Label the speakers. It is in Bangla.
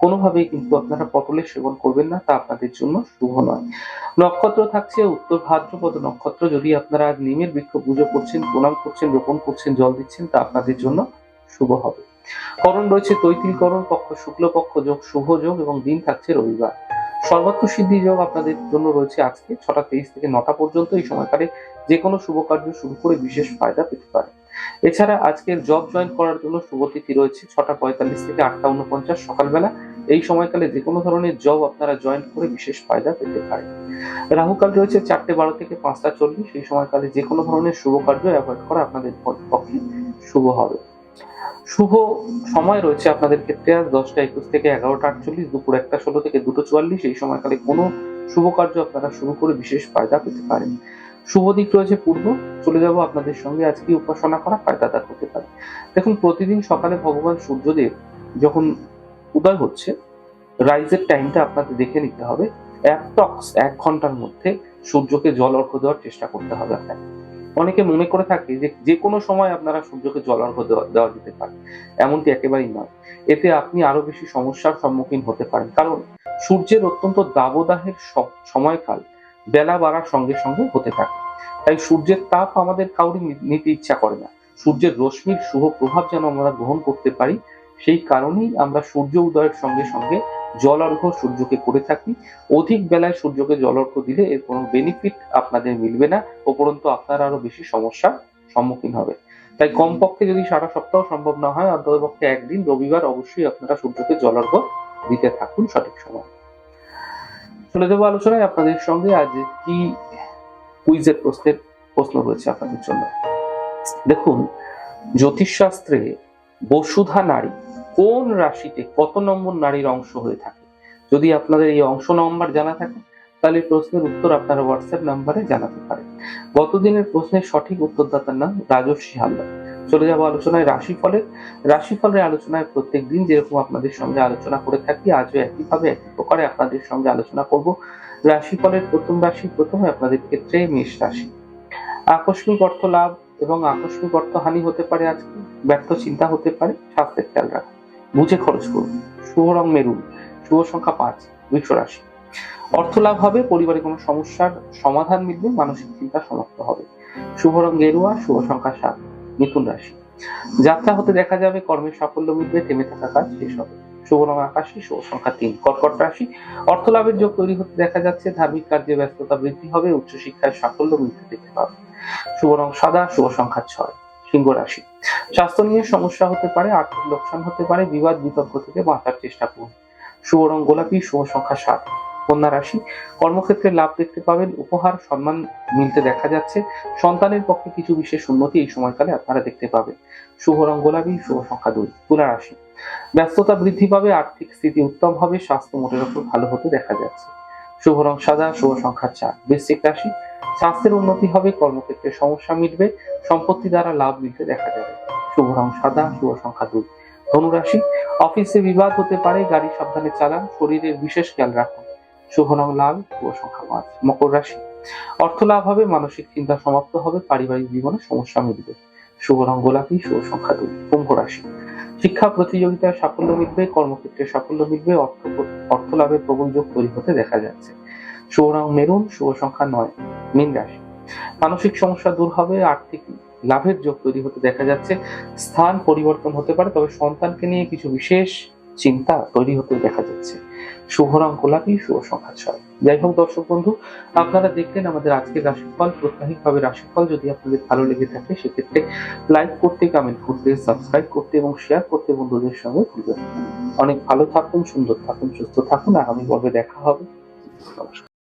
Speaker 1: কোনোভাবেই কিন্তু আপনারা পটলের সেবন করবেন না, তা আপনাদের জন্য শুভ নয়। নক্ষত্র থাকছে উত্তর ভাদ্রপদ নক্ষত্র। যদি আপনারা নিমের বৃক্ষ পুজো করছেন, প্রণাম করছেন, রোপণ করছেন, জল দিচ্ছেন, তা আপনাদের জন্য শুভ হবে। করণ রয়েছে তৈতিল করণ, পক্ষ শুক্লপক্ষ যোগ শুভ যোগ এবং দিন থাকছে রবিবার। সর্বাত্ম সিদ্ধি যোগ আপনাদের জন্য রয়েছে আজকে, ছটা তেইশ থেকে নটা পর্যন্ত। এই সময়কালে যে কোনো শুভ কার্য শুরু করে বিশেষ ফায়দা পেতে পারে। এছাড়া আজকের জব জয়েন করার জন্য শুভ তিথি রয়েছে ছটা পঁয়তাল্লিশ থেকে আটটা উনপঞ্চাশ সকালবেলা। এই সময়কালে যে কোনো ধরনের জব আপনারা জয়েন করে বিশেষ ফায়দা পেতে পারেন। রাহুকাল রয়েছে চারটে বারো থেকে পাঁচটা চল্লিশ, এই সময়কালে যে কোনো ধরনের শুভ কার্য অ্যাভয়েড করা আপনাদের পক্ষে শুভ হবে। শুভ সময় রয়েছে আপনাদের ক্ষেত্রে আজ দশটা একুশ থেকে এগারোটা আটচল্লিশ, দুপুর একটা ষোলো থেকে দুটো চুয়াল্লিশ, এই সময়কালে কোনো শুভ কার্য আপনারা শুরু করে বিশেষ ফায়দা পেতে পারেন। শুভ দিক রয়েছে পূর্ব, চলে যাব আপনাদের সঙ্গে আজকে উপাসনা করা, ফায়দাদার হতে পারে। দেখুন, প্রতিদিন সকালে ভগবান সূর্যদেব যখন উদয় হচ্ছে। রাইজের টাইমটা আপনাদের দেখে নিতে হবে। অ্যাপ্রক্স এক ঘণ্টার মধ্যে সূর্যকে জল অর্ঘ্য দেওয়ার চেষ্টা করতে হবে আপনাকে। অনেকে মনে করে থাকে যে যে কোনো সময় আপনারা সূর্যকে জল অর্ঘ্য দেওয়া যেতে পারে। এমনটি একেবারেই নয়। এতে আপনি আরও বেশি সমস্যার সম্মুখীন হতে পারেন। কারণ সূর্যের অত্যন্ত দাবদাহের সময়কাল বেলা বাড়ার সঙ্গে সঙ্গে হতে থাকে। তাই সূর্যের তাপ আমাদের কাউরি নিতে ইচ্ছা করে না। সূর্যের রশ্মির শুভ প্রভাব যেন আমরা গ্রহণ করতে পারি সেই কারণেই আমরা সূর্য উদয়ের সঙ্গে সঙ্গে জল অর্ঘ্য সূর্যকে করে থাকি। অধিক বেলায় সূর্যকে জল অর্ঘ্য দিলে এর কোনো বেনিফিট আপনাদের মিলবে না, উপরন্তু আপনারা আরও বেশি সমস্যার সম্মুখীন হবে। তাই কমপক্ষে যদি সারা সপ্তাহ সম্ভব না হয়, অন্ততপক্ষে একদিন রবিবার অবশ্যই আপনারা সূর্যকে জল অর্ঘ্য দিতে থাকুন সঠিক সময়। চলে যাব আলোচনায় আপনাদের সঙ্গে আজ কি কুইজের প্রশ্নের প্রশ্ন রয়েছে আপনাদের জন্য। দেখুন, জ্যোতিষশাস্ত্রে বসুধা নারী কোন রাশিতে কত নম্বর নারীর অংশ হয়ে থাকে? যদি আপনাদের এই অংশ নম্বর জানা থাকে, তাহলে প্রশ্নের উত্তর আপনারা হোয়াটসঅ্যাপ নাম্বারে জানাতে পারেন। গতদিনের প্রশ্নের সঠিক উত্তরদাতার নাম রাজস্বী হালদার। চলে যাব আলোচনায় রাশিফলের। রাশিফলের আলোচনায় প্রত্যেক দিন যেরকম আপনাদের সঙ্গে আলোচনা করে থাকি, আজও একইভাবে একই প্রকারে আপনাদের সঙ্গে আলোচনা করব। রাশিফলের প্রথম রাশি প্রথমে আপনাদের ক্ষেত্রে মেষ রাশি। আকস্মিক অর্থ লাভ এবং আকস্মিক অর্থ হানি হতে পারে আজকে, ব্যর্থ চিন্তা হতে পারে, স্বাস্থ্যের খেয়াল রাখুন। বুঝে খরচ করুন। শুভ রং মেরুন, শুভ সংখ্যা পাঁচ বৃক্ষ রাশি। অর্থ লাভ হবে, পরিবারে কোনো সমস্যার সমাধান মিলবে, মানসিক চিন্তা সমাপ্ত হবে। শুভ রং গেরুয়া, শুভ সংখ্যা সাত, মিথুন রাশি। যাত্রা হতে দেখা যাবে, কর্মের সাফল্য মিলবে, থেমে থাকা কাজ শেষ হবে। শুভ রং আকাশী, শুভ সংখ্যা তিন, কর্কট রাশি। অর্থ লাভের যোগ তৈরি হতে দেখা যাচ্ছে, ধার্মিক কার্যে ব্যস্ততা বৃদ্ধি হবে, উচ্চশিক্ষায় সাফল্য মিলতে দেখতে পাবে। শুভ রং সাদা, শুভ সংখ্যা ছয়, সিংহ রাশি। স্বাস্থ্য নিয়ে সমস্যা হতে পারে, আর্থিক লোকসান হতে পারে, বিবাদ বিতর্ক থেকে বাঁচার চেষ্টা করুন। শুভ রং গোলাপি, শুভ সংখ্যা সাত। কন্যা রাশি, কর্মক্ষেত্রে লাভ দেখতে পাবেন, উপহার, সম্মান মিলতে দেখা যাচ্ছে। সন্তানের পক্ষে কিছু বিশেষ উন্নতি এই সময়কালে আপনারা দেখতে পাবেন। শুভ রং গোলাপি, শুভ সংখ্যা দুই। তুলা রাশি, ব্যস্ততা বৃদ্ধি পাবে, আর্থিক স্থিতি উত্তম হবে, স্বাস্থ্য মোটের উপর ভালো হতে দেখা যাচ্ছে। শুভ রং সাদা, শুভ সংখ্যা চার। বৃশ্চিক রাশি, স্বাস্থ্যের উন্নতি হবে, কর্মক্ষেত্রে সমস্যা মিটবে, সম্পত্তি দ্বারা লাভ মিলতে দেখা যাবে। শুভ রং সাদা, শুভ সংখ্যা দুই। ধনুরাশি, অফিসে বিবাদ হতে পারে, গাড়ি সাবধানে চালান, শরীরের বিশেষ খেয়াল রাখুন। শুভ রং লাল, শুভ সংখ্যা পাঁচ। মকর রাশি, অর্থ লাভ হবে, মানসিক চিন্তা সমাপ্ত হবে, পারিবারিক জীবনে সমস্যা মিলবে শুভ রং গোলাপি, শুভ সংখ্যা দুই। কুম্ভ রাশি, শিক্ষা প্রতিযোগিতায় সাফল্য মিলবে কর্মক্ষেত্রে সাফল্য মিলবে অর্থ অর্থ লাভের প্রবল যোগ তৈরি হতে দেখা যাচ্ছে। শুভ রং মেরুন, শুভ সংখ্যা নয়। মীন রাশি মানসিক সমস্যা দূর হবে, আর্থিক লাভের যোগ তৈরি হতে দেখা যাচ্ছে, স্থান পরিবর্তন হতে পারে, তবে সন্তানকে নিয়ে কিছু বিশেষ চিন্তা তৈরি হতে দেখা যাচ্ছে। শুভ রং গোলাপি, শুভ সংখ্যা ছয়। যাই হোক দর্শক বন্ধু, আপনারা দেখলেন আমাদের আজকের রাশিফল প্রত্যাহিকভাবে রাশিফল যদি আপনাদের ভালো লেগে থাকে, সেক্ষেত্রে লাইক করতে কমেন্ট করতে সাবস্ক্রাইব করতে এবং শেয়ার করতে বন্ধুদের সঙ্গে ভুলবেন অনেক ভালো থাকুন, সুন্দর থাকুন, সুস্থ থাকুন, আগামী পর্বে দেখা হবে। নমস্কার।